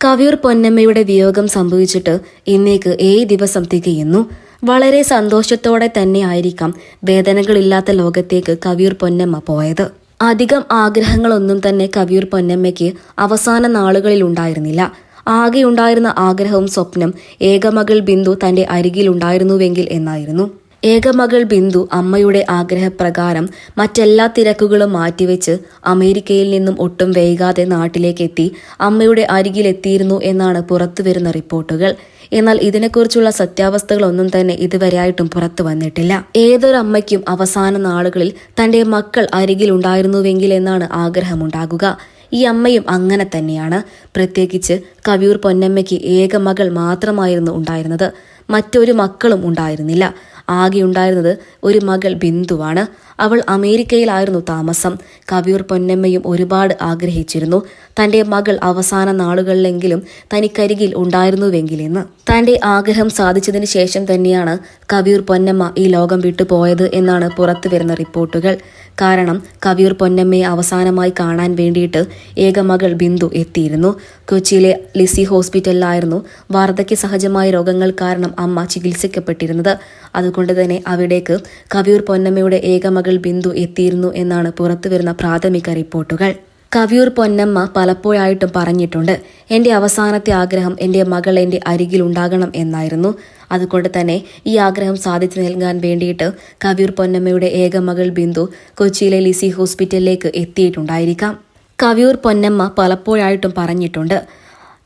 കവിയൂർ പൊന്നമ്മയുടെ വിയോഗം സംഭവിച്ചിട്ട് ഇന്നേക്ക് ഏഴ് ദിവസം തികയുന്നു. വളരെ സന്തോഷത്തോടെ തന്നെ ആയിരിക്കാം വേദനകളില്ലാത്ത ലോകത്തേക്ക് കവിയൂർ പൊന്നമ്മ പോയത്. അധികം ആഗ്രഹങ്ങളൊന്നും തന്നെ കവിയൂർ പൊന്നമ്മയ്ക്ക് അവസാന നാളുകളിൽ ഉണ്ടായിരുന്നില്ല. ആകെ ഉണ്ടായിരുന്ന ആഗ്രഹവും സ്വപ്നം ഏകമകൾ ബിന്ദു തന്റെ അരികിലുണ്ടായിരുന്നുവെങ്കിൽ എന്നായിരുന്നു. ഏകമകൾ ബിന്ദു അമ്മയുടെ ആഗ്രഹപ്രകാരം മറ്റെല്ലാ തിരക്കുകളും മാറ്റിവെച്ച് അമേരിക്കയിൽ നിന്നും ഒട്ടും വൈകാതെ നാട്ടിലേക്കെത്തി അമ്മയുടെ അരികിലെത്തിയിരുന്നു എന്നാണ് പുറത്തുവരുന്ന റിപ്പോർട്ടുകൾ. എന്നാൽ ഇതിനെക്കുറിച്ചുള്ള സത്യാവസ്ഥകളൊന്നും തന്നെ ഇതുവരെയായിട്ടും പുറത്തു വന്നിട്ടില്ല. ഏതൊരമ്മയ്ക്കും അവസാന നാളുകളിൽ തന്റെ മക്കൾ അരികിലുണ്ടായിരുന്നുവെങ്കിൽ എന്നാണ് ആഗ്രഹമുണ്ടാകുക. ഈ അമ്മയും അങ്ങനെ തന്നെയാണ്. പ്രത്യേകിച്ച് കവിയൂർ പൊന്നമ്മയ്ക്ക് ഏക മകൾ മാത്രമായിരുന്നു ഉണ്ടായിരുന്നത്. മറ്റൊരു മക്കളും ഉണ്ടായിരുന്നില്ല. ആകെ ഉണ്ടായിരുന്നത് ഒരു മകൾ ബിന്ദുവാണ്. അവൾ അമേരിക്കയിലായിരുന്നു താമസം. കവിയൂർ പൊന്നമ്മയും ഒരുപാട് ആഗ്രഹിച്ചിരുന്നു തന്റെ മകൾ അവസാന നാളുകളിലെങ്കിലും തനിക്കരികിൽ ഉണ്ടായിരുന്നുവെങ്കിലെന്ന്. തന്റെ ആഗ്രഹം സാധിച്ചതിന് ശേഷം തന്നെയാണ് കവിയൂർ പൊന്നമ്മ ഈ ലോകം വിട്ടുപോയത് എന്നാണ് പുറത്തു വരുന്ന റിപ്പോർട്ടുകൾ. കാരണം കവിയൂർ പൊന്നമ്മയെ അവസാനമായി കാണാൻ വേണ്ടിയിട്ട് ഏകമകൾ ബിന്ദു എത്തിയിരുന്നു. കൊച്ചിയിലെ ലിസി ഹോസ്പിറ്റലിലായിരുന്നു വാർദ്ധക്യ സഹജമായ രോഗങ്ങൾ കാരണം അമ്മ ചികിത്സിക്കപ്പെട്ടിരുന്നത്. അതുകൊണ്ട് തന്നെ അവിടേക്ക് കവിയൂർ പൊന്നമ്മയുടെ ഏകമകൾ ബിന്ദു എത്തിയിരുന്നു എന്നാണ് പുറത്തുവരുന്ന പ്രാഥമിക റിപ്പോർട്ടുകൾ. കവിയൂർ പൊന്നമ്മ പലപ്പോഴായിട്ടും പറഞ്ഞിട്ടുണ്ട് എന്റെ അവസാനത്തെ ആഗ്രഹം എന്റെ മകൾ എന്റെ അരികിൽ ഉണ്ടാകണം എന്നായിരുന്നു. അതുകൊണ്ട് തന്നെ ഈ ആഗ്രഹം സാധിച്ചു നൽകാൻ വേണ്ടിയിട്ട് കവിയൂർ പൊന്നമ്മയുടെ ഏക മകൾ ബിന്ദു കൊച്ചിയിലെ ലിസി ഹോസ്പിറ്റലിലേക്ക് എത്തിയിട്ടുണ്ടായിരിക്കാം. കവിയൂർ പൊന്നമ്മ പലപ്പോഴായിട്ടും പറഞ്ഞിട്ടുണ്ട്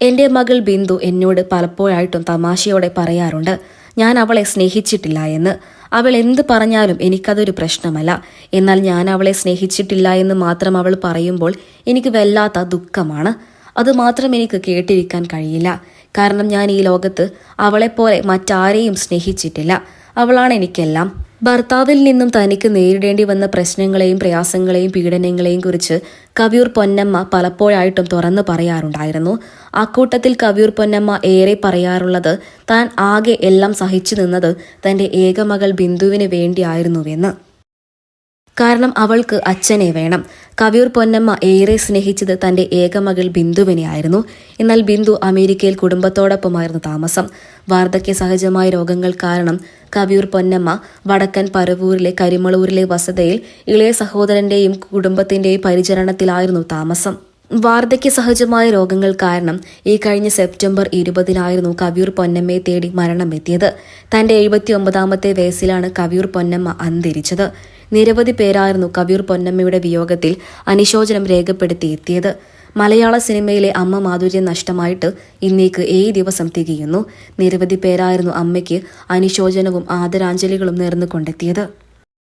എന്റെ മകൾ ബിന്ദു എന്നോട് പലപ്പോഴായിട്ടും തമാശയോടെ പറയാറുണ്ട് ഞാൻ അവളെ സ്നേഹിച്ചിട്ടില്ല എന്ന്. അവൾ എന്ത് പറഞ്ഞാലും എനിക്കതൊരു പ്രശ്നമല്ല. എന്നാൽ ഞാൻ അവളെ സ്നേഹിച്ചിട്ടില്ല എന്ന് മാത്രം അവൾ പറയുമ്പോൾ എനിക്ക് വല്ലാത്ത ദുഃഖമാണ്. അത് മാത്രം എനിക്ക് കേട്ടിരിക്കാൻ കഴിയില്ല. കാരണം ഞാൻ ഈ ലോകത്ത് അവളെപ്പോലെ മറ്റാരെയും സ്നേഹിച്ചിട്ടില്ല. അവളാണ് എനിക്കെല്ലാം. ഭർത്താവിൽ നിന്നും തനിക്ക് നേരിടേണ്ടി വന്ന പ്രശ്നങ്ങളെയും പ്രയാസങ്ങളെയും പീഡനങ്ങളെയും കുറിച്ച് കവിയൂർ പൊന്നമ്മ പലപ്പോഴായിട്ടും തുറന്നു പറയാറുണ്ടായിരുന്നു. അക്കൂട്ടത്തിൽ കവിയൂർ പൊന്നമ്മ ഏറെ പറയാറുള്ളത് താൻ ആകെ എല്ലാം സഹിച്ചു നിന്നത് തന്റെ ഏകമകൾ ബിന്ദുവിന് വേണ്ടിയായിരുന്നുവെന്ന്. കാരണം അവൾക്ക് അച്ഛനെ വേണം. കവിയൂർ പൊന്നമ്മ ഏറെ സ്നേഹിച്ചത് തന്റെ ഏകമകൾ ബിന്ദുവിനെ ആയിരുന്നു എന്നാൽ ബിന്ദു അമേരിക്കയിൽ കുടുംബത്തോടൊപ്പമായിരുന്നു താമസം. വാർദ്ധക്യ സഹജമായ രോഗങ്ങൾ കാരണം കവിയൂർ പൊന്നമ്മ വടക്കൻ പരവൂരിലെ കരിമളൂരിലെ വസതയിൽ ഇളയ സഹോദരന്റെയും കുടുംബത്തിന്റെയും പരിചരണത്തിലായിരുന്നു താമസം. വാർദ്ധക്യ സഹജമായ രോഗങ്ങൾ കാരണം ഈ കഴിഞ്ഞ സെപ്റ്റംബർ ഇരുപതിനായിരുന്നു കവിയൂർ പൊന്നമ്മയെ തേടി മരണമെത്തിയത് തന്റെ എഴുപത്തി ഒമ്പതാമത്തെ വയസ്സിലാണ് കവിയൂർ പൊന്നമ്മ അന്തരിച്ചത്. നിരവധി പേരായിരുന്നു കവിയൂർ പൊന്നമ്മയുടെ വിയോഗത്തിൽ അനുശോചനം രേഖപ്പെടുത്തി എത്തിയത്. മലയാള സിനിമയിലെ അമ്മ മാധുര്യം നഷ്ടമായിട്ട് ഇന്നേക്ക് ഏഴ് ദിവസം തികയുന്നു. നിരവധി പേരായിരുന്നു അമ്മയ്ക്ക് അനുശോചനവും ആദരാഞ്ജലികളും നേർന്നുകൊണ്ടെത്തിയത്.